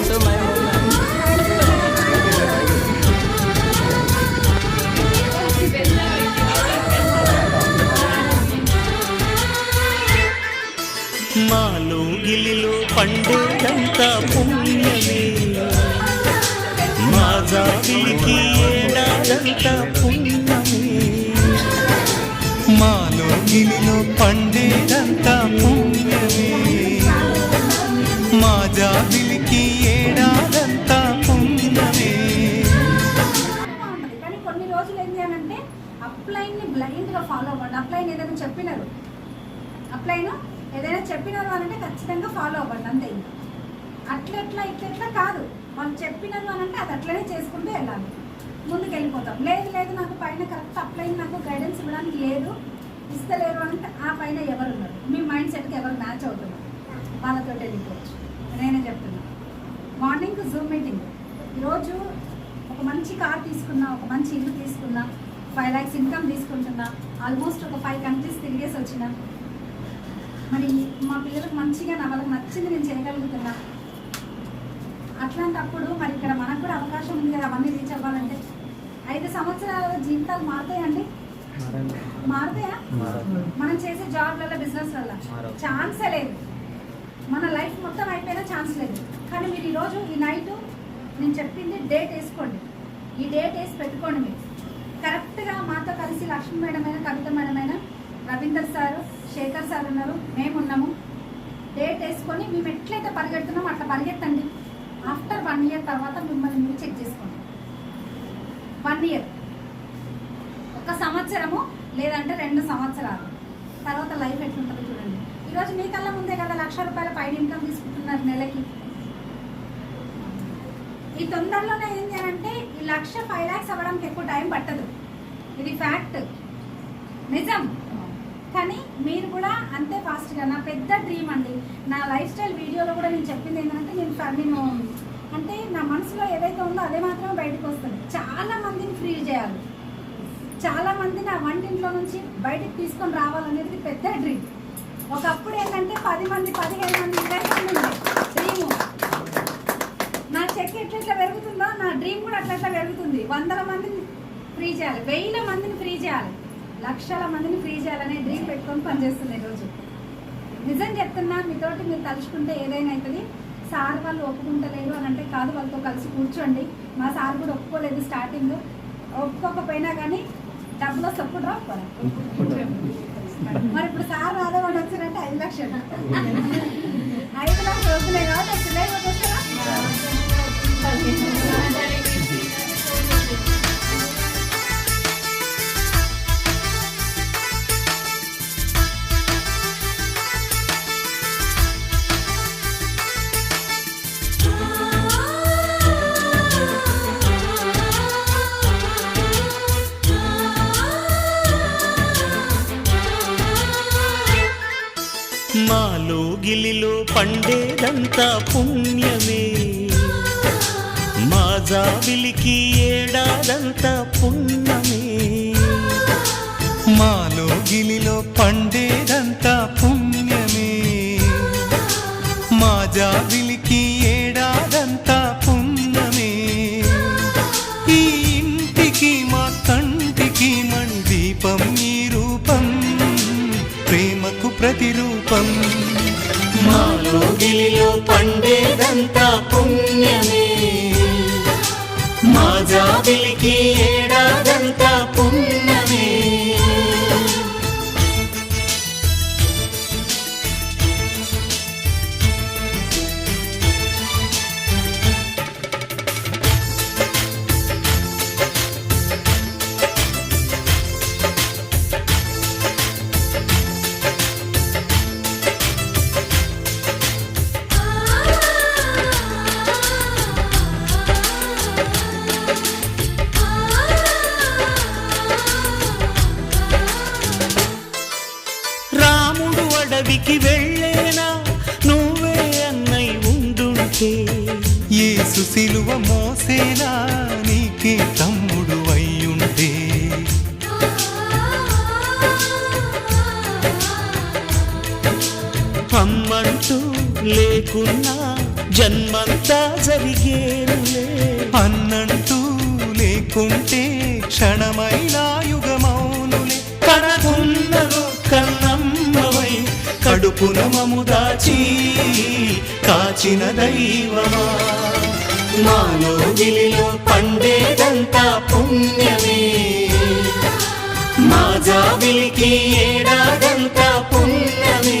అంటూ మేము మాలో గిలిలో పండేదంతా పుణ్యమే. మా జాబిలికి ఏడాదంతా పుణ్యమే. మాలో గిలిలో పండేదంతా పుణ్యమే. ఫాలో అవ్వండి. అప్లైన్ ఏదైనా చెప్పినారు? అప్లైన్ ఏదైనా చెప్పినారు అనంటే ఖచ్చితంగా ఫాలో అవ్వండి అంతే ఇంకా. అట్లెట్లా ఇట్లెట్లా కాదు. వాళ్ళు చెప్పినారు అనంటే అది అట్లనే చేసుకుంటూ వెళ్ళాలి. ముందుకు వెళ్ళిపోతాం లేదు లేదు నాకు పైన కరెక్ట్ అప్లైన్ నాకు గైడెన్స్ ఇవ్వడానికి లేదు ఇస్తలేరు అంటే ఆ పైన ఎవరు ఉన్నారు? మీ మైండ్ సెట్కి ఎవరు మ్యాచ్ అవుతున్నారు? వాళ్ళతో వెళ్ళిపోవచ్చు. నేనే చెప్తున్నా. మార్నింగ్ జూమ్ మీటింగ్ ఈరోజు ఒక మంచి కార్ తీసుకున్నా ఒక మంచి ఇల్లు తీసుకున్నా ఫైవ్ ల్యాక్స్ ఇన్కమ్ తీసుకుంటున్నా. ఆల్మోస్ట్ ఒక ఫైవ్ కంట్రీస్ తిరిగేసి వచ్చిన. మరి మా పిల్లలకు మంచిగా నా వాళ్ళకి నచ్చింది నేను చేయగలుగుతున్నా. అట్లాంటప్పుడు మరి ఇక్కడ మనకు కూడా అవకాశం ఉంది కదా అవన్నీ రీచ్ అవ్వాలంటే. ఐదు సంవత్సరాల జీవితాలు మారుతాయండి? మారుతాయా? మనం చేసే జాబ్లలో బిజినెస్లలో మారవు. ఛాన్సే లేదు. మన లైఫ్ మొత్తం అయిపోయినా ఛాన్స్ లేదు. కానీ మీరు ఈరోజు ఈ నైట్ నేను చెప్పింది డేట్ వేసుకోండి. ఈ డేట్ వేసి పెట్టుకోండి మీరు. కరెక్ట్గా మాతో కలిసి లక్ష్మీ మేడం అయినా కవిత మేడం అయినా రవీందర్ సార్ శేఖర్ సార్ ఉన్నారు. మేము ఉన్నాము. డేట్ వేసుకొని మేము ఎట్లయితే పరిగెడుతున్నామో అట్లా పరిగెత్తండి. ఆఫ్టర్ వన్ ఇయర్ తర్వాత మిమ్మల్ని మీరు చెక్ చేసుకోండి. One year. ఒక సంవత్సరము లేదంటే రెండు సంవత్సరాలు. తర్వాత లైఫ్ ఎట్లుంటుందో చూడండి. ఈరోజు మీ కళ్ళ ముందే కదా లక్ష రూపాయల పైన ఇన్కమ్ తీసుకుంటున్నారు నెలకి. ఈ తొందరలోనే ఏంటి అని అంటే ఈ లక్ష ఫైవ్ ల్యాక్స్ అవ్వడానికి ఎక్కువ టైం పట్టదు. ఇది ఫ్యాక్ట్ నిజం. కానీ మీరు కూడా అంతే ఫాస్ట్గా నా పెద్ద డ్రీమ్ అండి. నా లైఫ్ స్టైల్ వీడియోలో కూడా నేను చెప్పింది ఏంటంటే నేను ఫ- నేను అంటే నా మనసులో ఏదైతే ఉందో అదే మాత్రమే బయటకు వస్తుంది. చాలా మందిని ఫ్రీ చేయాలి. చాలా మంది నా వంటింట్లో నుంచి బయటకు తీసుకొని రావాలనేది పెద్ద డ్రీమ్ ఒకప్పుడు ఏంటంటే పది మంది పదిహేను మంది ఇరవై మంది డ్రీమ్ నా చెక్ ఎట్లా పెరుగుతుందో నా డ్రీమ్ కూడా అట్లట్లా పెరుగుతుంది. వందల మందిని ఫ్రీ చేయాలి. వేల మందిని ఫ్రీ చేయాలి. లక్షల మందిని ఫ్రీ చేయాలనే డ్రీమ్ పెట్టుకొని పనిచేస్తుంది ఈరోజు నిజం చెప్తున్నా మీతోటి మీరు తలుచుకుంటే ఏదైనా అవుతుంది సార్ వాళ్ళు ఒప్పుకుంటలేరు అని అంటే కాదు వాళ్ళతో కలిసి కూర్చోండి. మా సార్ కూడా ఒప్పుకోలేదు స్టార్టింగ్. ఒప్పుకోకపోయినా కానీ డబ్బులు వస్తే రాకపోరా? మరి ఇప్పుడు సార్ రాదా వాళ్ళు వచ్చారంటే ఐదు లక్షలు. ఐదు లక్షలు వస్తున్నాయి కాబట్టి వస్తున్నాయి మాలో గిలిలో పండేదంతా పుణ్యమే. జాబిలికి ఏడాదంతా పుణ్యమే మాలో గిలిలో పండేదంతా పుణ్యమే. మా జాబిలికి ఏడాదంతా పుణ్యమే ఈ ఇంటికి మా కంటికి మణి దీపం ఈ రూపం ప్రేమకు ప్రతిరూపం. మాలో గిలిలో పండేదంతా మా జాబిలికి ఏడాదంతా పుణ్య సిలువ మోసేనా నీకే తమ్ముడు అయ్యుంటే. అమ్మంటూ లేకున్నా జన్మంతా జరిగేనులే. అన్నంటూ లేకుంటే క్షణమైనా యుగమౌనులే. కడకున్నదో కన్నమ్మవై కడుపున మము దాచి కాచిన దైవమా? మాలో గిలిలో పండేదంతా పుణ్యమే. మా జాబిలికి ఏడాదంతా పుణ్యమే.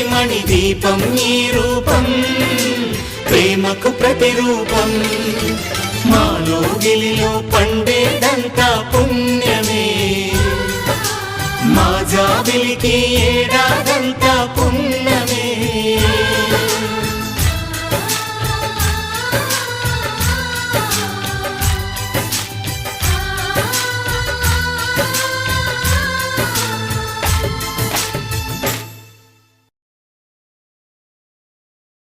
కంటికి దీపం ఈ రూపం ప్రేమకు ప్రతిరూపం. మాలో గిలిలో పండేదంతా పుణ్యమే. మా జాబిలికి ఏడాదంతా పుణ్యమే.